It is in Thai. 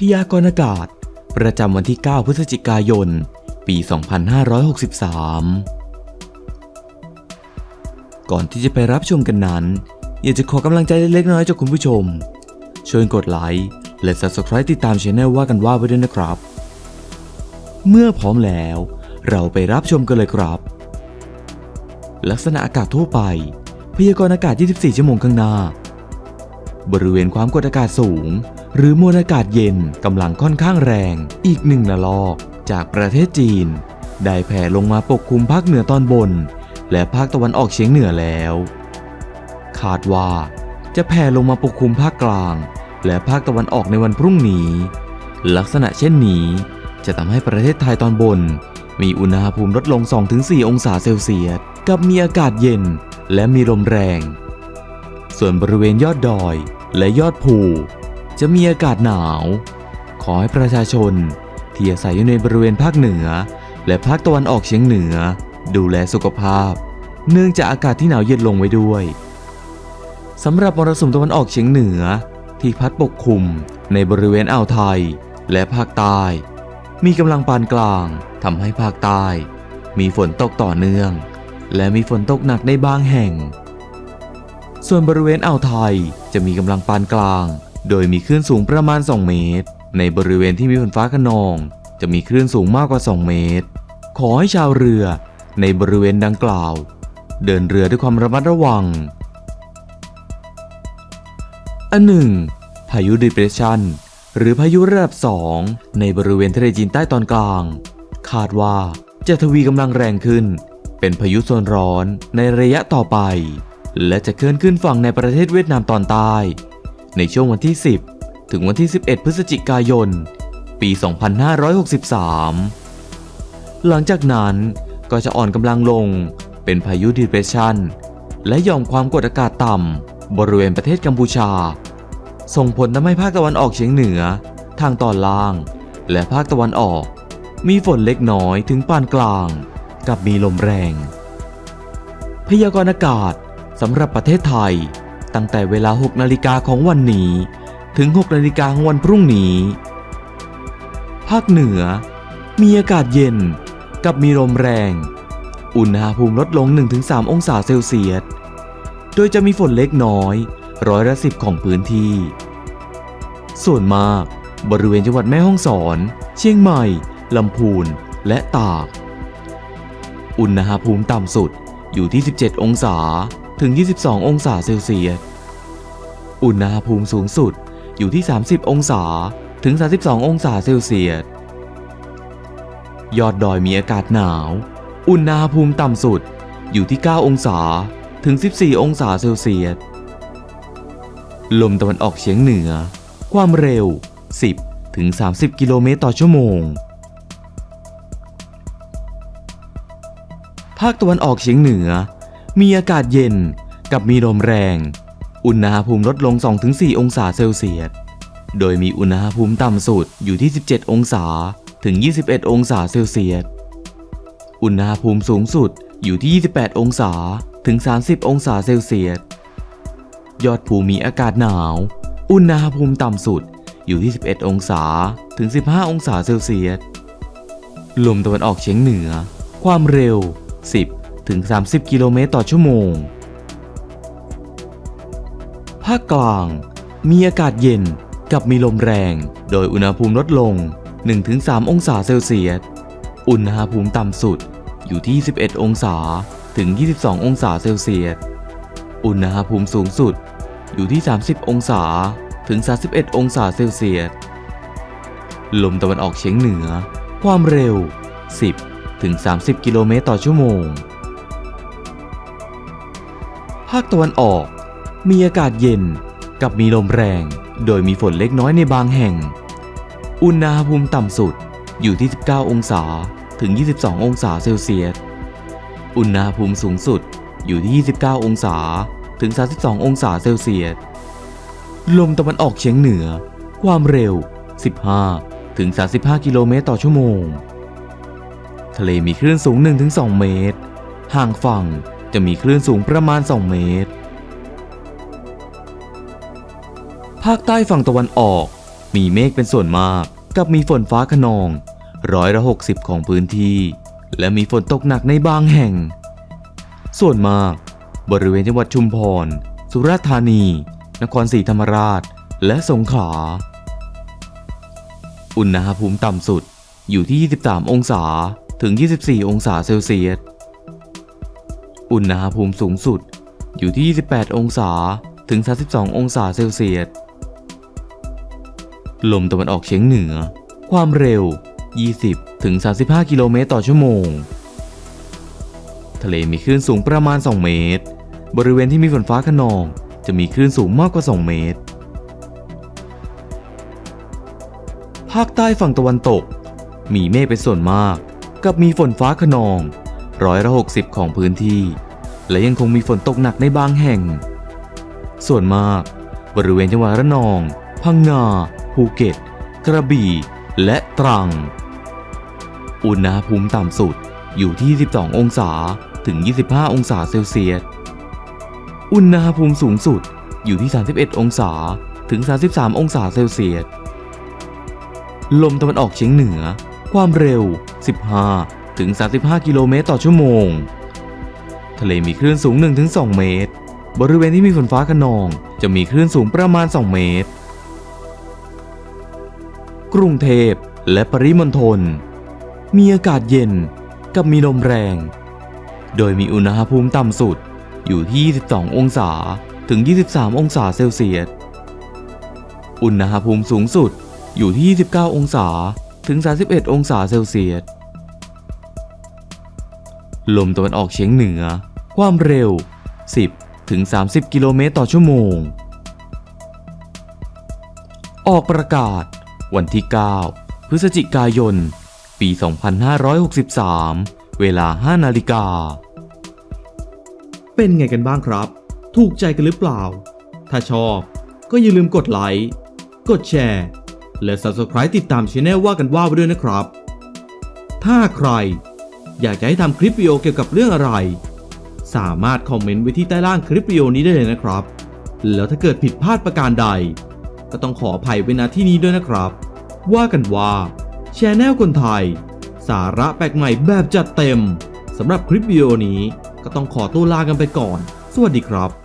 พยากรณ์อากาศ ประจำวันที่ 9 พฤศจิกายน ปี 2563 ก่อนที่จะไปรับชมกันนั้น อยากจะขอกำลังใจเล็กน้อยจากคุณผู้ชม ช่วยกดไลค์และ Subscribe ติดตามช่องว่ากันว่าไว้ด้วยนะครับ เมื่อพร้อมแล้ว เราไปรับชมกันเลยครับ ลักษณะอากาศทั่วไป พยากรณ์อากาศ 24 ชั่วโมงข้างหน้า บริเวณความกดอากาศสูง หรือมวลอากาศเย็นกำลังค่อนข้างแรงอีกหนึ่งระลอก จากประเทศจีน ได้แผ่ลงมาปกคลุมภาคเหนือตอนบน และภาคตะวันออกเฉียงเหนือแล้ว คาดว่าจะแผ่ลงมาปกคลุมภาคกลาง และภาคตะวันออกในวันพรุ่งนี้ ลักษณะเช่นนี้จะทำให้ประเทศไทยตอนบน มีอุณหภูมิลดลง 2-4 องศาเซลเซียสกับมีอากาศเย็นและมีลมแรง ส่วนบริเวณยอดดอยและยอดภู จะมีอากาศหนาว ขอให้ประชาชน ที่อาศัยอยู่ในบริเวณภาคเหนือ และภาคตะวันออกเฉียงเหนือ ดูแลสุขภาพ เนื่องจากอากาศที่หนาวเย็นลงไว้ด้วยสำหรับมรสุมตะวันออกเฉียงเหนือ ที่พัดปกคลุมในบริเวณอ่าวไทย และภาคใต้ มีกำลังปานกลางทำให้ภาคใต้ มีฝนตกต่อเนื่อง และมีฝนตกหนักในบางแห่ง ส่วนบริเวณอ่าวไทยจะมีกำลังปานกลาง โดยมีคลื่นสูงประมาณ 2 เมตร ในบริเวณที่มีฝนฟ้าขนอง จะมีคลื่นสูงมากกว่า 2 เมตร ขอให้ชาวเรือในบริเวณดังกล่าว เดินเรือด้วยความระมัดระวัง อันหนึ่ง พายุดิเปรสชันหรือพายุระดับ2ในบริเวณทะเลจีนใต้ตอนกลาง คาดว่าจะทวีกำลังแรงขึ้น เป็นพายุโซนร้อนในระยะต่อไป และจะเคลื่อนขึ้นฝั่งในประเทศเวียดนามตอนใต้ ในช่วงวันที่ 10 ถึงวันที่ 11 พฤศจิกายน ปี 2563 หลังจากนั้นก็จะอ่อนกำลังลงเป็นพายุดิเปรสชันและหย่อมความกดอากาศต่ำบริเวณประเทศกัมพูชา ส่งผลทำให้ภาคตะวันออกเฉียงเหนือ ทางตอนล่าง และภาคตะวันออก มีฝนเล็กน้อยถึงปานกลาง กับมีลมแรง พยากรณ์อากาศสำหรับประเทศไทย ตั้งแต่เวลา 6 นาฬิกาของวันนี้ ถึง 6 นาฬิกาของวันพรุ่งนี้ ภาคเหนือ มีอากาศเย็นกับมีลมแรง อุณหภูมิลดลง 1-3 องศาเซลเซียส โดยจะมีฝนเล็กน้อย ร้อยละสิบของพื้นที่ ส่วนมาก บริเวณจังหวัดแม่ฮ่องสอน เชียงใหม่ ลำพูน และตาก อุณหภูมิต่ำสุดอยู่ที่ 17 องศา ถึง 22 องศาเซลเซียส อุณหภูมิสูงสุดอยู่ที่ 30 องศาถึง 32 องศาเซลเซียส ยอดดอยมีอากาศหนาว อุณหภูมิต่ำสุดอยู่ที่ 9 องศาถึง 14 องศาเซลเซียส ลมตะวันออกเฉียงเหนือ ความเร็ว 10 ถึง 30 กิโลเมตรต่อชั่วโมง ภาคตะวันออกเฉียงเหนือ มีอากาศเย็นกับมีลมแรง อุณหภูมิลดลง 2-4 องศาเซลเซียส โดยมีอุณหภูมิต่ำสุดอยู่ที่ 17 องศาถึง 21 องศาเซลเซียส อุณหภูมิสูงสุดอยู่ที่ 28 องศาถึง 30 องศาเซลเซียส ยอดภูมีอากาศหนาว อุณหภูมิต่ำสุดอยู่ที่ 11 องศาถึง 15 องศาเซลเซียส ลมตะวันออกเฉียงเหนือ ความเร็ว 10 ถึง 30 กิโลเมตรต่อชั่วโมง ภาคกลาง มีอากาศเย็นกับมีลมแรง โดยอุณหภูมิลดลง 1-3 องศาเซลเซียส อุณหภูมิต่ำสุดอยู่ที่ 11 องศาถึง 22 องศาเซลเซียส อุณหภูมิสูงสุดอยู่ที่ 30 องศาถึง 31 องศาเซลเซียส ลมตะวันออกเฉียงเหนือ ความเร็ว 10 ถึง 30 กิโลเมตรต่อชั่วโมงาคตะวันออก มีอากาศเย็นกับมีลมแรง โดยมีฝนเล็กน้อยในบางแห่ง อุณหภูมิต่ำสุดอยู่ที่ 19 องศาถึง 22 องศาเซลเซียส อุณหภูมิสูงสุดอยู่ที่ 29 องศาถึง 32 องศาเซลเซียส ลมตะวันออกเฉียงเหนือ ความเร็ว 15 ถึง 35 กิโลเมตรต่อชั่วโมง ทะเลมีคลื่นสูง 1-2 เมตร ห่างฝั่ง จะมีคลื่นสูงประมาณ 2 เมตร ภาคใต้ฝั่งตะวันออก มีเมฆเป็นส่วนมาก กับมีฝนฟ้าขนองร้อยละหกสิบของพื้นที่ และมีฝนตกหนักในบางแห่ง ส่วนมาก บริเวณจังหวัดชุมพร สุราษฎร์ธานี นครศรีธรรมราช และสงขลา อุณหภูมิต่ำสุดอยู่ที่ 23 องศาถึง 24 องศาเซลเซียส อุณหภูมิสูงสุดอยู่ที่ 28 องศาถึง 32 องศาเซลเซียส ลมตะวันออกเฉียงเหนือ ความเร็ว 20 ถึง 35 กิโลเมตรต่อชั่วโมง ทะเลมีคลื่นสูงประมาณ 2 เมตร บริเวณที่มีฝนฟ้าขนอง จะมีคลื่นสูงมากกว่า 2 เมตร ภาคใต้ฝั่งตะวันตก มีเมฆเป็นส่วนมาก กับมีฝนฟ้าขนองร้อยละหกสิบของพื้นที่ และยังคงมีฝนตกหนักในบางแห่ง ส่วนมาก บริเวณจังหวัดระนอง พังงา ภูเก็ต กระบี่ และตรัง อุณหภูมิต่ำสุดอยู่ที่ 12 องศาถึง 25 องศาเซลเซียส อุณหภูมิสูงสุดอยู่ที่ 31 องศาถึง 33 องศาเซลเซียส ลมตะวันออกเฉียงเหนือ ความเร็ว 15 ถึง 35 กิโลเมตรต่อชั่วโมง ทะเลมีคลื่นสูง 1-2 เมตร บริเวณที่มีฝนฟ้าขนองจะมีคลื่นสูงประมาณ 2 เมตร กรุงเทพและปริมณฑลมีอากาศเย็นกับมีลมแรง โดยมีอุณหภูมิต่ำสุดอยู่ที่ 22 องศาถึง 23 องศาเซลเซียส อุณหภูมิสูงสุดอยู่ที่ 29 องศาถึง 31 องศาเซลเซียส ลมตะวันออกเฉียงเหนือ ความเร็ว 10 ถึง 30 กิโลเมตรต่อชั่วโมง ออกประกาศ วันที่ 9 พฤศจิกายน ปี 2563 เวลา 5 นาฬิกา เป็นไงกันบ้างครับ ถูกใจกันหรือเปล่า ถ้าชอบก็อย่าลืมกดไลค์ กดแชร์ และ Subscribe ติดตามช anel ว่ากันว่าไปด้วยนะครับ ถ้าใคร อยากจะให้ทำคลิปวิดีโอเกี่ยวกับเรื่องอะไร สามารถคอมเมนต์ไว้ที่ใต้ล่างคลิปวิดีโอนี้ได้เลยนะครับ แล้วถ้าเกิดผิดพลาดประการใด ก็ต้องขออภัยไว้ณที่นี้ด้วยนะครับ ว่ากันว่าชาแนลคนไทย สาระแปลกใหม่แบบจัดเต็มสำหรับคลิปวิดีโอนี้ก็ต้องขอตัวลากันไปก่อน สวัสดีครับ